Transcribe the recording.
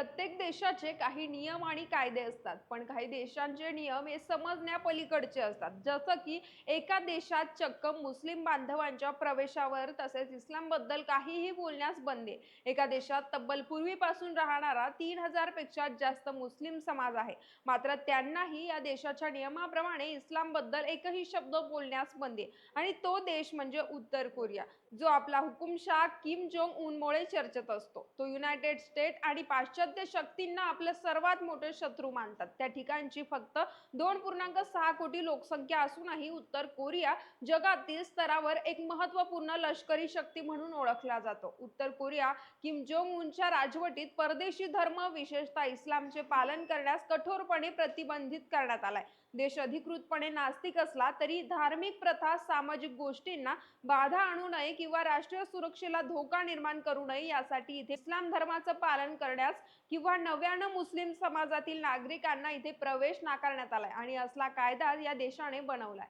प्रत्येक देशाचे काही नियम आणि कायदे असतात पण काही देशांचे नियम हे समजण्यापलीकडचे असतात जसं की एका देशात चक्क मुस्लिम बांधवांच्या प्रवेशावर तसेच इस्लामबद्दल काहीही बोलण्यास बंदी आहे. एका देशात तब्बल पूर्वीपासून राहणारा तीन हजारपेक्षा जास्त मुस्लिम समाज आहे मात्र त्यांनाही या देशाच्या नियमाप्रमाणे इस्लामबद्दल एकही शब्द बोलण्यास बंदी आहे. आणि तो देश म्हणजे उत्तर कोरिया जो आपला हुकुमशाह किम जोंग उनमुळे चर्चेत असतो तो युनायटेड स्टेट आणि पाश्चात्य शक्तींना आपलं सर्वात मोठे शत्रू मानतात. त्या ठिकाणची फक्त दोन पूर्णांक सहा कोटी लोकसंख्या असूनही उत्तर कोरिया जगातील स्तरावर एक महत्त्वपूर्ण लष्करी शक्ती म्हणून ओळखला जातो. उत्तर कोरिया किम जोंग उनच्या राजवटीत परदेशी धर्म विशेषतः इस्लामचे पालन करण्यास कठोरपणे प्रतिबंधित करण्यात आलाय. देश अधिकृतपणे नास्तिक असला तरी धार्मिक प्रथा सामाजिक गोष्टींना बाधा आणू नये किंवा राष्ट्रीय सुरक्षेला धोका निर्माण करू नये यासाठी इथे इस्लाम धर्माचं पालन करण्यास किंवा नव्यानं मुस्लिम समाजातील नागरिकांना इथे प्रवेश नाकारण्यात आलाय आणि असला कायदा या देशाने बनवलाय.